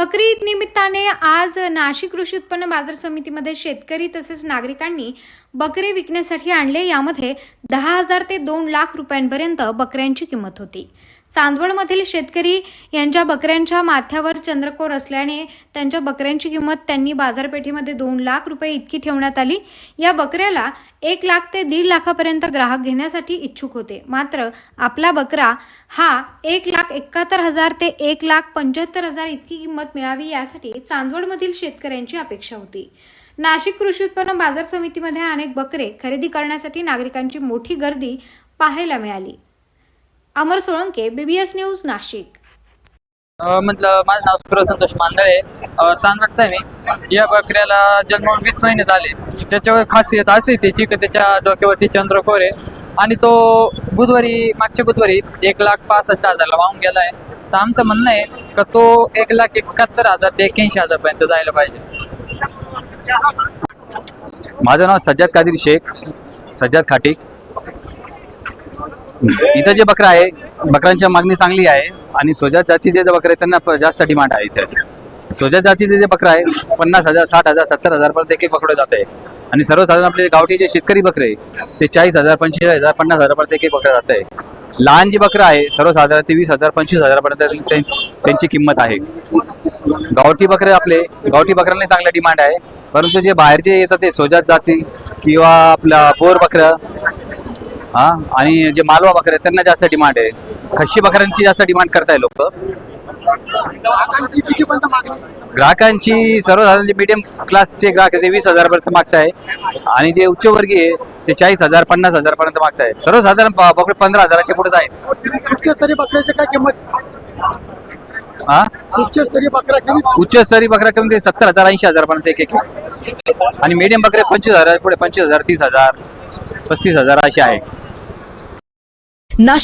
बकरी ईद निमित्ताने आज नाशिक कृषी उत्पन्न बाजार समितीमध्ये शेतकरी तसेच नागरिकांनी बकरे विकण्यासाठी आणले. यामध्ये दहा हजार ते दोन लाख रुपयांपर्यंत बकऱ्यांची किंमत होती. चांदवडमधील शेतकरी यांच्या बकऱ्यांच्या माथ्यावर चंद्रकोर असल्याने त्यांच्या बकऱ्यांची किंमत त्यांनी बाजारपेठेमध्ये दोन लाख रुपये इतकी ठेवण्यात आली. या बकऱ्याला एक लाख ते दीड लाखापर्यंत ग्राहक घेण्यासाठी इच्छुक होते. मात्र आपला बकरा हा एक लाख एकाहत्तर हजार ते एक लाख पंच्याहत्तर हजार इतकी किंमत मिळावी यासाठी चांदवडमधील शेतकऱ्यांची अपेक्षा होती. नाशिक कृषी उत्पन्न बाजार समितीमध्ये अनेक बकरे खरेदी करण्यासाठी नागरिकांची मोठी गर्दी पाहायला मिळाली. Amar Solanke BBS news Nashik. म्हटलं माझं नाव सुरज संतोष मांदळे चांदवडचा आहे मी. या बकऱ्याला जन्मावून वीस महिने झाले. त्याच्यावर खासियत असे त्याची की त्याच्या डोक्यावरती चंद्रकोर आहे. आणि तो बुधवारी मागच्या बुधवारी एक लाख पासष्ट हजारला वाहून गेला आहे तर आमचं म्हणणं आहे का तो एक लाख एकाहत्तर हजार ते एक्याऐंशी हजारपर्यंत जायला पाहिजे. माझं नाव सज्जाद कादिर शेख सज्जाद खाटीक. इथं जे बकरा आहे बकरांच्या मागणी चांगली आहे आणि सोजा जातीचे जे बकरे त्यांना जास्त डिमांड आहे इथे. सोजा जातीचे जे बकरा आहे पन्नास हजार साठ हजार सत्तर हजारपर्यंत एक एक बकडं जात आहे. आणि सर्वसाधारण आपले गावठी जे शेतकरी बकरे आहे, ते चाळीस हजार पंचवीस हजार पन्नास हजारपर्यंत एक एक बकरं जात आहे. लहान जी बकरं आहे सर्वसाधारण ते वीस हजार पंचवीस हजारपर्यंत त्यांची त्यांची किंमत आहे. गावठी बकरे आपले गावठी बकऱ्यांना चांगला डिमांड आहे. परंतु जे बाहेरचे येतात ते सोजात जाती किंवा आपला बोर बकरं हा आणि जे मालवा बकरे त्यांना जास्त डिमांड आहे. खशी बकऱ्यांची जास्त डिमांड करताय लोक. ग्राहकांची सर्वसाधारण जे मिडियम क्लासचे ग्राहक आहे ते वीस हजारपर्यंत मागताय. आणि जे उच्चवर्गीय आहे, ते चाळीस हजार पन्नास हजार पर्यंत मागताय. सर्वसाधारण बकरे पंधरा हजाराच्या पुढे जाईल उच्चस्तरीय बकऱ्याची काय किंमत? हा? उच्चस्तरीय बकरा किती उच्चस्तरी बकऱ्या कमी ते सत्तर हजार ऐंशी हजार पर्यंत एक एक आहे. आणि मीडियम बकरे पंचवीस हजार पुढे पंचवीस हजार तीस हजार पस्तीस हजार असे आहे. नाशिक